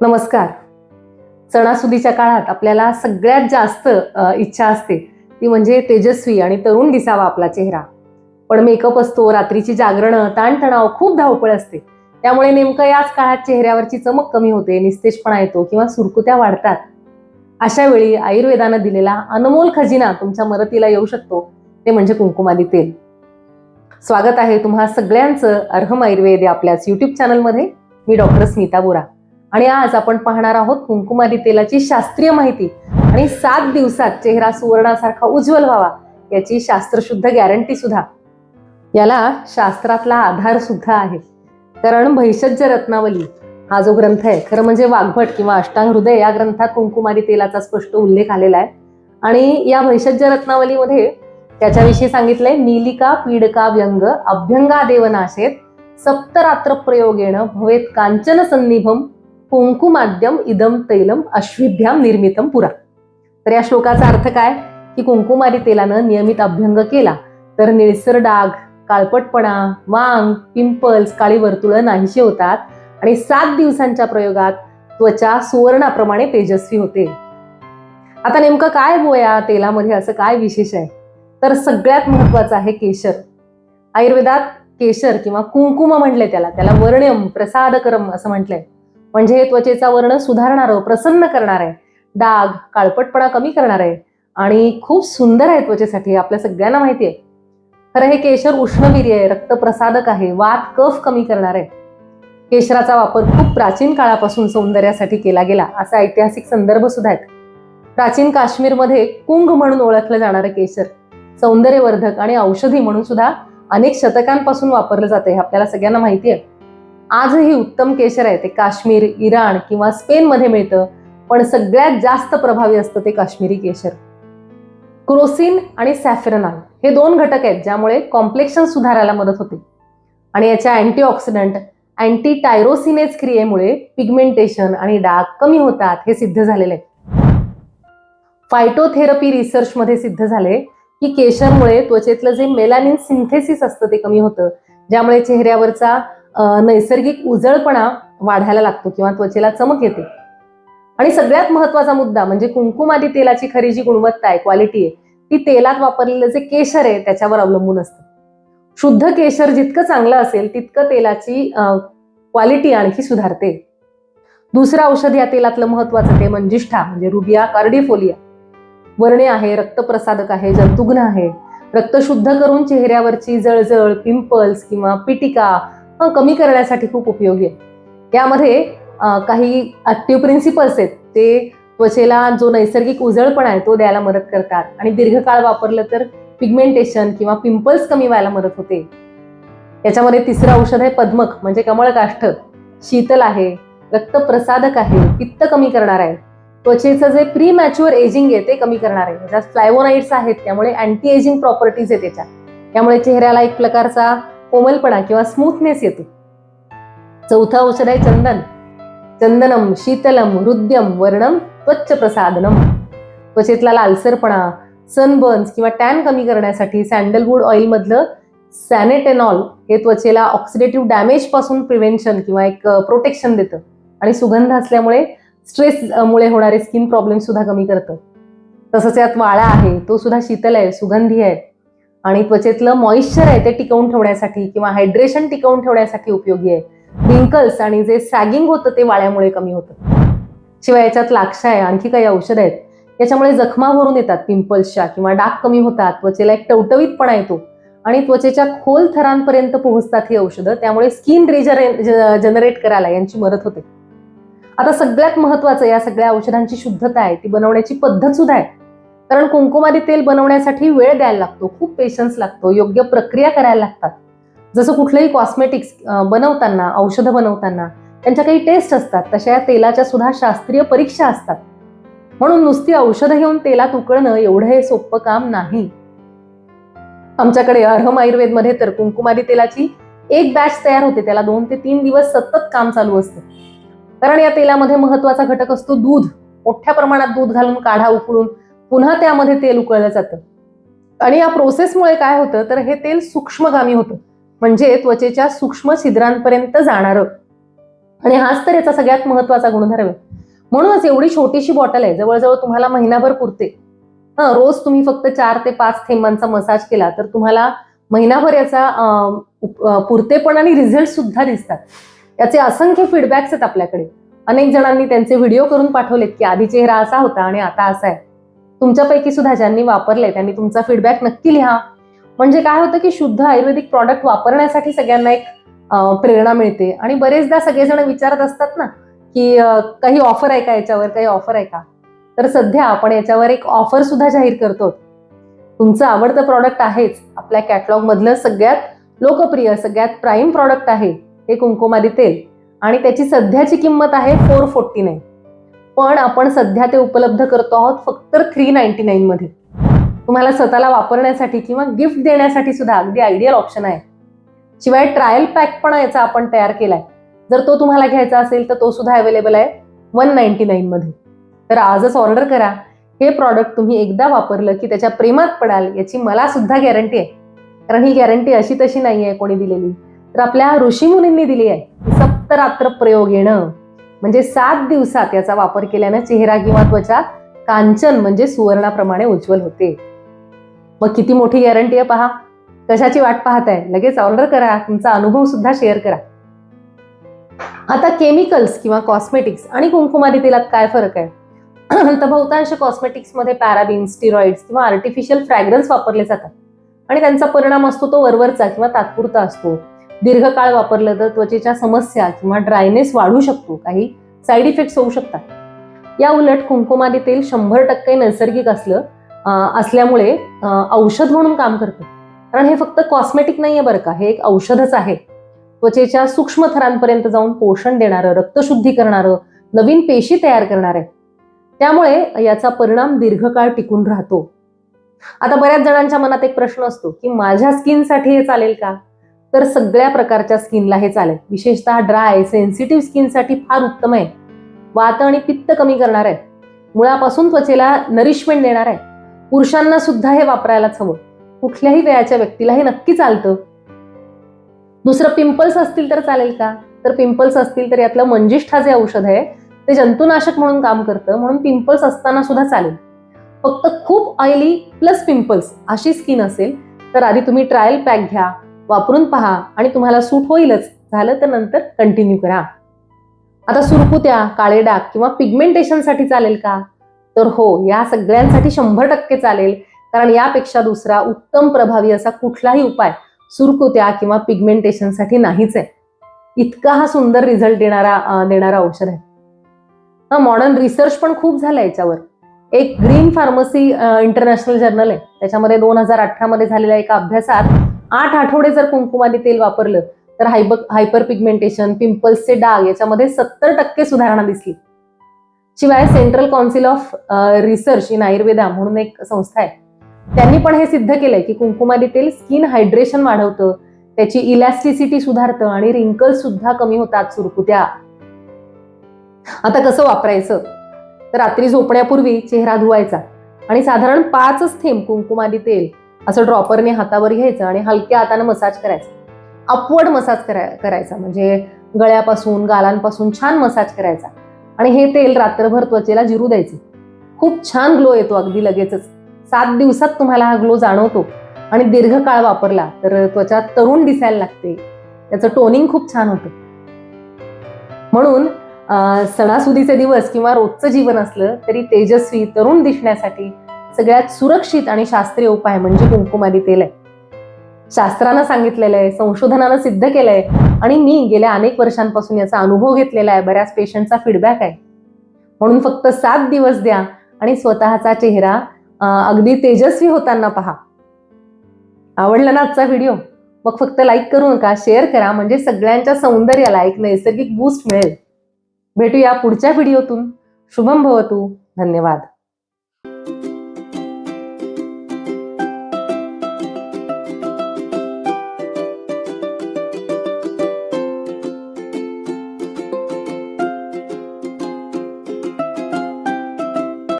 नमस्कार. सणासुदीच्या काळात आपल्याला सगळ्यात जास्त इच्छा असते. ती म्हणजे तेजस्वी आणि तरुण दिसावा आपला चेहरा. पण मेकअप असतो रात्रीची जागरणं ताणतणाव खूप धावपळ असते. त्यामुळे नेमकं याच काळात चेहऱ्यावरची चमक कमी होते निस्तेजपणा येतो किंवा सुरकुत्या वाढतात. अशा वेळी आयुर्वेदानं दिलेला अनमोल खजिना तुमच्या मदतीला येऊ शकतो. ते म्हणजे कुंकुमादी तेल. स्वागत आहे तुम्हा सगळ्यांचं अर्हम आयुर्वेद या आपल्याच युट्यूब चॅनलमध्ये मी डॉक्टर स्मिता बोरा. आणि आज आपण पाहणार आहोत कुंकुमादी तेलाची शास्त्रीय माहिती. आणि सात दिवसात चेहरा सुवर्णासारखा उज्ज्वल व्हावा याची शास्त्रशुद्ध गॅरंटी सुद्धा. याला शास्त्रातला आधार सुद्धा आहे. कारण भैषज्य रत्नावली हा जो ग्रंथ आहे खरं म्हणजे वाघभट किंवा अष्टांग हृदय या ग्रंथात कुंकुमादी तेलाचा स्पष्ट उल्लेख आलेला आहे. आणि या भैषज्य रत्नावलीमध्ये त्याच्याविषयी सांगितलंय नीलिका पीडका व्यंग अभ्यंगा देवनाशेत सप्तरात्र प्रयोगेण भवेत कांचन सन्निभम कुंकुमाद्यम इदम तैलम अश्विभ्याम निर्मितम पुरा. तर या श्लोकाचा अर्थ काय? की कुंकुमारी तेलानं नियमित अभ्यंग केला तर निळसर डाग काळपटपणा वांग पिंपल्स काळी वर्तुळं नाहीशी होतात आणि सात दिवसांच्या प्रयोगात त्वचा सुवर्णाप्रमाणे तेजस्वी होते. आता नेमकं काय बोया तेलामध्ये असं काय विशेष आहे? तर सगळ्यात महत्वाचं आहे केशर. आयुर्वेदात केशर किंवा कुंकुम म्हटलंय त्याला त्याला वर्ण्यम प्रसादकरम असं म्हटलंय. म्हणजे हे त्वचेचा वर्ण सुधारणारं प्रसन्न करणार आहे. डाग काळपटपणा कमी करणार आहे. आणि खूप सुंदर आहे त्वचेसाठी आपल्या सगळ्यांना माहिती आहे. खरं हे केशर उष्णवीर्य आहे रक्तप्रसादक आहे वात कफ कमी करणार आहे. केशराचा वापर खूप प्राचीन काळापासून सौंदर्यासाठी केला गेला असा ऐतिहासिक संदर्भ सुद्धा आहेत. प्राचीन काश्मीरमध्ये कुंग म्हणून ओळखलं जाणारं केशर सौंदर्यवर्धक आणि औषधी म्हणून सुद्धा अनेक शतकांपासून वापरलं जाते हे आपल्याला सगळ्यांना माहिती आहे. आजही उत्तम केशर आहे. ते काश्मीर इराण किंवा स्पेनमध्ये मिळतं पण सगळ्यात जास्त प्रभावी असतं ते काश्मीरी केशर. क्रोसिन आणि सॅफरनाल हे दोन घटक आहेत ज्यामुळे कॉम्प्लेक्शन सुधारायला मदत होते. आणि याच्या अँटीऑक्सिडंट अँटी टायरोसिनेज क्रियेमुळे पिगमेंटेशन आणि डाग कमी होतात हे सिद्ध झालेले आहे. फायटोथेरपी रिसर्चमध्ये सिद्ध झाले की केशरमुळे त्वचेतलं जे मेलानिन सिंथेसिस असतं ते कमी होतं ज्यामुळे चेहऱ्यावरचा नैसर्गिक उजळपणा वाढायला लागतो किंवा त्वचेला चमक येते. आणि सगळ्यात महत्त्वाचा मुद्दा म्हणजे कुंकुमादी तेलाची खरी जी गुणवत्ता आहे क्वालिटी आहे ती तेलात वापरलेलं जे केशर आहे त्याच्यावर अवलंबून असतं. शुद्ध केशर जितकं चांगलं असेल तितकं तेलाची क्वालिटी आणखी सुधारते. दुसरं औषध या तेलातलं महत्वाचं ते मंजिष्ठा म्हणजे रुबिया कार्डिफोलिया. वर्णे आहे रक्तप्रसादक आहे जंतुघ्न आहे. रक्त शुद्ध करून चेहऱ्यावरची जळजळ पिंपल्स किंवा पिटिका कमी करण्यासाठी खूप उपयोगी आहे. यामध्ये काही ॲक्टिव्ह प्रिन्सिपल्स आहेत. ते त्वचेला जो नैसर्गिक उजळपणा आहे तो द्यायला मदत करतात. आणि दीर्घकाळ वापरलं तर पिगमेंटेशन किंवा पिंपल्स कमी व्हायला मदत होते. याच्यामध्ये तिसरं औषध आहे पद्मक म्हणजे कमळकाष्ठ. शीतल आहे रक्तप्रसादक आहे पित्त कमी करणार आहे. त्वचेचं जे प्री मॅच्युअर एजिंग आहे ते कमी करणार आहे. ज्यात फ्लायवोनाइड्स आहेत त्यामुळे अँटी एजिंग प्रॉपर्टीज आहे त्याच्यात. त्यामुळे चेहऱ्याला एक प्रकारचा कोमलपणा किंवा स्मूथनेस येतो. चौथं औषध आहे चंदन. चंदनम शीतलम हृद्यम वर्णम स्वच्छ प्रसादनम त्वचेतला लालसरपणा सनबर्न्स किंवा टॅन कमी करण्यासाठी सँडलवूड ऑइलमधलं सॅनेटेनॉल हे त्वचेला ऑक्सिडेटिव्ह डॅमेजपासून प्रिव्हेन्शन किंवा एक प्रोटेक्शन देतं. आणि सुगंध असल्यामुळे स्ट्रेस मुळे होणारे स्किन प्रॉब्लेम सुद्धा कमी करतं. तसंच यात वाळा आहे तो सुद्धा शीतल आहे सुगंधी आहे. आणि त्वचेतलं मॉइश्चर आहे ते टिकवून ठेवण्यासाठी किंवा हायड्रेशन टिकवून ठेवण्यासाठी उपयोगी आहे. रिंकल्स आणि जे सॅगिंग होतं ते वाळ्यामुळे कमी होतं. शिवाय याच्यात लाक्ष आहे आणखी काही औषधं आहेत. याच्यामुळे जखमा भरून येतात पिंपल्सच्या किंवा डाग कमी होतात त्वचेला एक टवटवीतपणा येतो. आणि त्वचेच्या खोल थरांपर्यंत पोहोचतात ही औषधं त्यामुळे स्किन रिजरे जनरेट करायला यांची मदत होते. आता सगळ्यात महत्वाचं या सगळ्या औषधांची शुद्धता आहे ती बनवण्याची पद्धत सुद्धा आहे. कारण कुंकुमादी तेल बनवण्यासाठी वेळ द्यायला लागतो खूप पेशन्स लागतो योग्य प्रक्रिया करायला लागतात. जसं कुठलंही कॉस्मेटिक्स बनवताना औषधं बनवताना त्यांच्या काही टेस्ट असतात तशा या तेलाच्या सुद्धा शास्त्रीय परीक्षा असतात. म्हणून नुसती औषधं घेऊन तेलात उकळणं एवढं हे सोपं काम नाही. आमच्याकडे अर्हम आयुर्वेदमध्ये तर कुंकुमादी तेलाची एक बॅच तयार होते त्याला दोन ते तीन दिवस सतत काम चालू असतं. कारण या तेलामध्ये महत्त्वाचा घटक असतो दूध. मोठ्या प्रमाणात दूध घालून काढा उकळून पुन्हा त्यामध्ये तेल उकळलं जातं. आणि या प्रोसेसमुळे काय होतं तर हे तेल सूक्ष्मगामी होतं. म्हणजे त्वचेच्या सूक्ष्म छिद्रांपर्यंत जाणारं. आणि हाच तर याचा सगळ्यात महत्त्वाचा गुणधर्म आहे. म्हणूनच एवढी छोटीशी बॉटल आहे जवळजवळ तुम्हाला महिनाभर पुरते. हा रोज तुम्ही फक्त चार ते पाच थेंबांचा मसाज केला तर तुम्हाला महिनाभर याचा पुरतेपण आणि रिझल्ट सुद्धा दिसतात. याचे असंख्य फीडबॅक्स आहेत आपल्याकडे. अनेक जणांनी त्यांचे व्हिडिओ करून पाठवलेत की आधी चेहरा असा होता आणि आता असा आहे. तुमच्यापैकी सुद्धा ज्यांनी वापरले त्यांनी तुमचा फीडबॅक नक्की लिहा. म्हणजे काय होतं की शुद्ध आयुर्वेदिक प्रॉडक्ट वापरण्यासाठी सगळ्यांना एक प्रेरणा मिळते. आणि बरेचदा सगळेजण विचारत असतात ना की काही ऑफर आहे का याच्यावर काही ऑफर आहे का? तर सध्या आपण याच्यावर एक ऑफर सुद्धा जाहीर करतो. तुमचं आवडतं प्रॉडक्ट आहेच. आपल्या कॅटलॉग मधलं सगळ्यात लोकप्रिय सगळ्यात प्राईम प्रॉडक्ट आहे हे कुंकुमादी तेल. आणि त्याची सध्याची किंमत आहे फोर फोर्टी नाईन पण आपण सध्या ते उपलब्ध करतो आहोत फक्त थ्री नाईन्टी नाईन मध्ये. तुम्हाला स्वतःला वापरण्यासाठी किंवा गिफ्ट देण्यासाठी सुद्धा अगदी आयडियल ऑप्शन आहे. शिवाय ट्रायल पॅक पण याचा आपण तयार केलाय. जर तो तुम्हाला घ्यायचा असेल तर तो सुद्धा अवेलेबल आहे वन नाईन्टी नाईन मध्ये. तर आजच ऑर्डर करा. हे प्रॉडक्ट तुम्ही एकदा वापरलं की त्याच्या प्रेमात पडाल याची मला सुद्धा गॅरंटी आहे. कारण ही गॅरंटी अशी तशी नाही आहे कोणी दिलेली. तर आपल्या ऋषीमुनींनी दिली आहे. सप्तरात्र प्रयोग येणं. म्हणजे सात दिवसात याचा वापर केल्यानं चेहरा किंवा त्वचा कांचन म्हणजे सुवर्णाप्रमाणे उज्ज्वल होते. मग किती मोठी गॅरंटी आहे पहा. कशाची वाट पाहताय? लगेच ऑर्डर करा. तुमचा अनुभव सुद्धा शेअर करा. आता केमिकल्स किंवा कॉस्मेटिक्स आणि कुंकुमारी तेलात काय फरक आहे? तर बहुतांश कॉस्मेटिक्समध्ये पॅराबिन स्टिरॉइड्स किंवा आर्टिफिशियल फ्रॅग्रन्स वापरले जातात. आणि त्यांचा परिणाम असतो तो वरवरचा किंवा तात्पुरता असतो. दीर्घकाळ वापरलं तर त्वचेच्या समस्या किंवा ड्रायनेस वाढू शकतो. काही साईड इफेक्ट्स होऊ शकतात. या उलट कुंकुमादी तेल शंभर टक्के नैसर्गिक असलं असल्यामुळे औषध म्हणून काम करतं. कारण हे फक्त कॉस्मेटिक नाहीये बरं का हे एक औषधच आहे. त्वचेच्या सूक्ष्म थरांपर्यंत जाऊन पोषण देणारं रक्तशुद्धी करणारं नवीन पेशी तयार करणार. आहे त्यामुळे याचा परिणाम दीर्घकाळ टिकून राहतो. आता बऱ्याच जणांच्या मनात एक प्रश्न असतो की माझ्या स्किनसाठी हे चालेल का? तर सगळ्या प्रकारच्या स्किनला हे चालेल. विशेषतः ड्राय सेन्सिटिव्ह स्किनसाठी फार उत्तम आहे. वात आणि पित्त कमी करणार आहे मुळापासून त्वचेला नरिशमेंट देणार आहे पुरुषांना सुद्धा हे वापरायलाच हवं. कुठल्याही वयाच्या व्यक्तीला हे नक्की चालतं. दुसरं पिंपल्स असतील तर चालेल का? तर पिंपल्स असतील तर यातलं मंजिष्ठा जे औषध आहे ते जंतुनाशक म्हणून काम करतं. म्हणून पिंपल्स असताना सुद्धा चालेल. फक्त खूप ऑइली प्लस पिंपल्स अशी स्किन असेल तर आधी तुम्ही ट्रायल पॅक घ्या. वापरून पहा आणि तुम्हाला सूट होईलच. झालं तर नंतर कंटिन्यू करा. आता सुरकुत्या काळे डाग किंवा पिगमेंटेशनसाठी चालेल का? तर हो या सगळ्यांसाठी शंभर टक्के चालेल. कारण यापेक्षा दुसरा उत्तम प्रभावी असा कुठलाही उपाय सुरकुत्या किंवा पिगमेंटेशनसाठी नाहीच आहे. इतका हा सुंदर रिझल्ट देणारा देणारा औषध आहे. हा मॉडर्न रिसर्च पण खूप झाला याच्यावर. एक ग्रीन फार्मसी इंटरनॅशनल जर्नल आहे. त्याच्यामध्ये दोन हजार अठरा मध्ये झालेल्या एका अभ्यासात आठ आठवडे जर कुंकुमादी तेल वापरलं तर हायबर हायपर पिगमेंटेशन पिंपल्सचे डाग याच्यामध्ये सत्तर टक्के सुधारणा दिसली. शिवाय central council of research in Ayurveda म्हणून एक संस्था आहे. त्यांनी पण हे सिद्ध केलंय की कुंकुमादी तेल स्किन हायड्रेशन वाढवतं त्याची इलॅस्टिसिटी सुधारतं आणि रिंकल सुद्धा कमी होतात सुरकुत्या. आता कसं वापरायचं? तर रात्री झोपण्यापूर्वी चेहरा धुवायचा आणि साधारण पाचच थेंब कुंकुमादी तेल असं ड्रॉपरने हातावर घ्यायचं आणि हलक्या हाताने मसाज करायचा. अपवर्ड मसाज कराय करायचा. म्हणजे गळ्यापासून गालांपासून छान मसाज करायचा. आणि हे तेल रात्रभर त्वचेला जिरू द्यायचं. खूप छान ग्लो येतो अगदी लगेचच. सात दिवसात तुम्हाला हा ग्लो जाणवतो. आणि दीर्घकाळ वापरला तर त्वचा तरुण दिसायला लागते. त्याचं टोनिंग खूप छान होतं. म्हणून सणासुदीचे दिवस किंवा रोजचं जीवन असलं तरी तेजस्वी तरुण दिसण्यासाठी सगळ्यात सुरक्षित आणि शास्त्रीय उपाय म्हणजे कुंकुमारी तेल आहे. शास्त्रानं सांगितलेलं आहे संशोधनानं सिद्ध केलंय आणि मी गेल्या अनेक वर्षांपासून याचा अनुभव घेतलेला आहे बऱ्याच पेशंटचा फीडबॅक आहे. म्हणून फक्त सात दिवस द्या आणि स्वतःचा चेहरा अगदी तेजस्वी होताना पहा. आवडला ना आजचा व्हिडिओ मग फक्त लाईक करू नका शेअर करा म्हणजे सगळ्यांच्या सौंदर्याला एक नैसर्गिक बूस्ट मिळेल. भेटूया पुढच्या व्हिडिओतून शुभम भवतू. धन्यवाद.